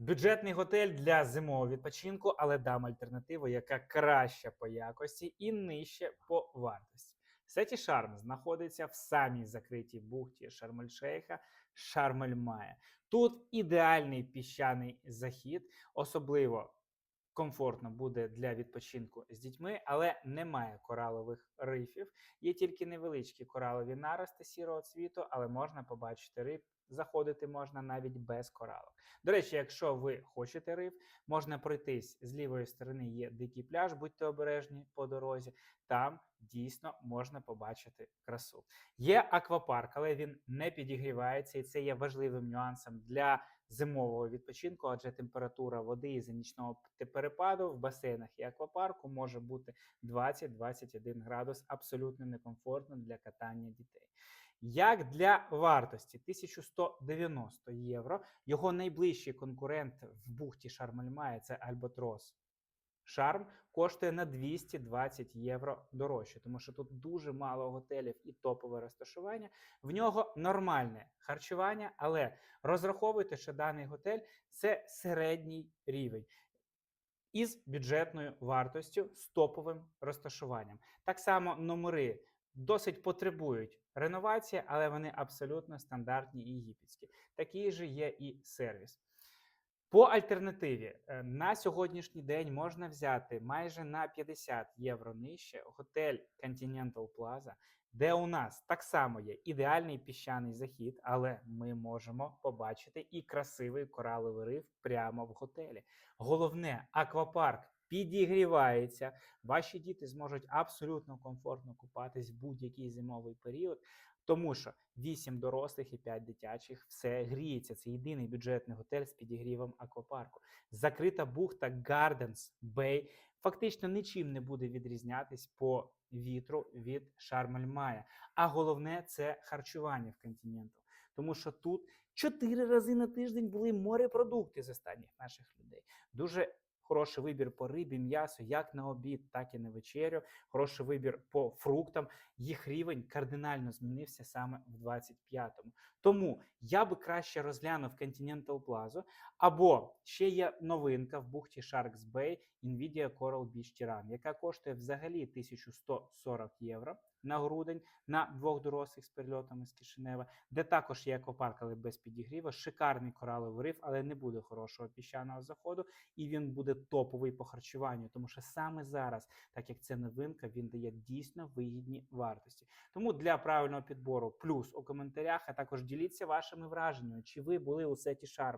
Бюджетний готель для зимового відпочинку, але дам альтернативу, яка краща по якості і нижче по вартості. Сеті Шарм знаходиться в самій закритій бухті Шармель-Шейха, Шармель-Має. Тут ідеальний піщаний захід, особливо комфортно буде для відпочинку з дітьми, але немає коралових рифів. Є тільки невеличкі коралові нарости сірого цвіту, але можна побачити риб. Заходити можна навіть без коралу. До речі, якщо ви хочете риф, можна пройтись з лівої сторони. Є дикий пляж, будьте обережні по дорозі. Там дійсно можна побачити красу. Є аквапарк, але він не підігрівається, і це є важливим нюансом для зимового відпочинку, адже температура води із-за перепаду в басейнах і аквапарку може бути 20-21 градус, абсолютно некомфортно для катання дітей. Як для вартості 1190 євро, його найближчий конкурент в бухті Шарм-Ель-Має – це Альбатрос. Шарм коштує на 220 євро дорожче, тому що тут дуже мало готелів і топове розташування. В нього нормальне харчування, але розраховуйте, що даний готель це середній рівень із бюджетною вартостю з топовим розташуванням. Так само номери досить потребують реновації, але вони абсолютно стандартні і єгипетські. Такий же є і сервіс. По альтернативі е, на сьогоднішній день можна взяти майже на 50 євро нижче готель Continental Plaza, де у нас так само є ідеальний піщаний захід, але ми можемо побачити і красивий кораловий риф прямо в готелі. Головне, аквапарк підігрівається. Ваші діти зможуть абсолютно комфортно купатись в будь-який зимовий період. Тому що 8 дорослих і 5 дитячих все гріється. Це єдиний бюджетний готель з підігрівом аквапарку. Закрита бухта Gardens Bay фактично нічим не буде відрізнятись по вітру від Шарм-Ель-Мая. А головне це харчування в Continental. Тому що тут 4 рази на тиждень були морепродукти з останніх наших людей. Дуже хороший вибір по рибі, м'ясу, як на обід, так і на вечерю. Хороший вибір по фруктам. Їх рівень кардинально змінився саме в 25-му. Тому я би краще розглянув Continental Plaza, або ще є новинка в бухті Sharks Bay Nvidia Coral Beach Tiran, яка коштує взагалі 1140 євро на грудень на двох дорослих з перельотами з Кишинева, де також є аквапарк, але без підігріву, шикарний кораловий риф, але не буде хорошого піщаного заходу, і він буде топовий по харчуванню, тому що саме зараз, так як це новинка, він дає дійсно вигідні вартості. Тому для правильного підбору плюс у коментарях, а також діліться вашими враженнями, чи ви були у сеті Шарм.